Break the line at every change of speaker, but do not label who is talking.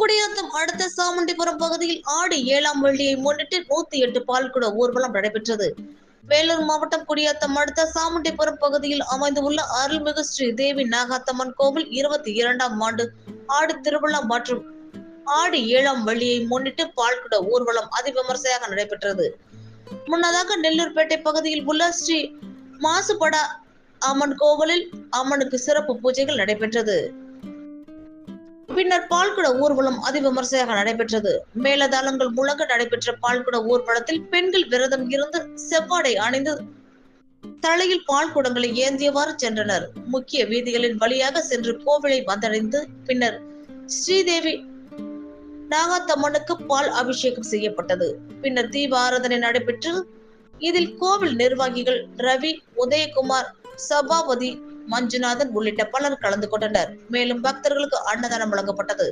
குடியாத்தம் அடுத்த சாமுண்டிபுரம் பகுதியில் ஆடி ஏழாம் வெள்ளியை முன்னிட்டு நூத்தி எட்டு பால்குட ஊர்வலம் நடைபெற்றது. வேலூர் மாவட்டம் குடியாத்தம் அடுத்த சாமுண்டிபுரம் பகுதியில் அமைந்துள்ள அருள்மிகு ஸ்ரீ தேவி நாகாத்தம்மன் கோவில் இருபத்தி இரண்டாம் ஆண்டு ஆடி திருவிழா மற்றும் ஆடி ஏழாம் வெள்ளியை முன்னிட்டு பால்குட ஊர்வலம் அதிவிமர்சையாக நடைபெற்றது. முன்னதாக நெல்லூர்பேட்டை பகுதியில் உள்ள ஸ்ரீ மாசுபட அம்மன் கோவிலில் அம்மனுக்கு சிறப்பு பூஜைகள் நடைபெற்றது. பின்னர் பால்குட ஊர்வலம் அதிவிமர்சையாக நடைபெற்றது. மேலதாளங்கள் முழங்க நடைபெற்ற பால்குட ஊர்வலத்தில் பெண்கள் விரதம் இருந்து செவ்வாடை அணிந்து தலையில் பால் குடங்களை ஏந்தியவாறு சென்றனர். முக்கிய வீதிகளின் வழியாக சென்று கோவிலை வந்தடைந்து பின்னர் ஸ்ரீதேவி நாகாத்தம்மனுக்கு பால் அபிஷேகம் செய்யப்பட்டது. பின்னர் தீப ஆராதனை நடைபெற்று இதில் கோவில் நிர்வாகிகள் ரவி உதயகுமார் சபாபதி மஞ்சுநாதன் உள்ளிட்ட பலர் கலந்து கொண்டனர். மேலும் பக்தர்களுக்கு அன்னதானம் வழங்கப்பட்டது.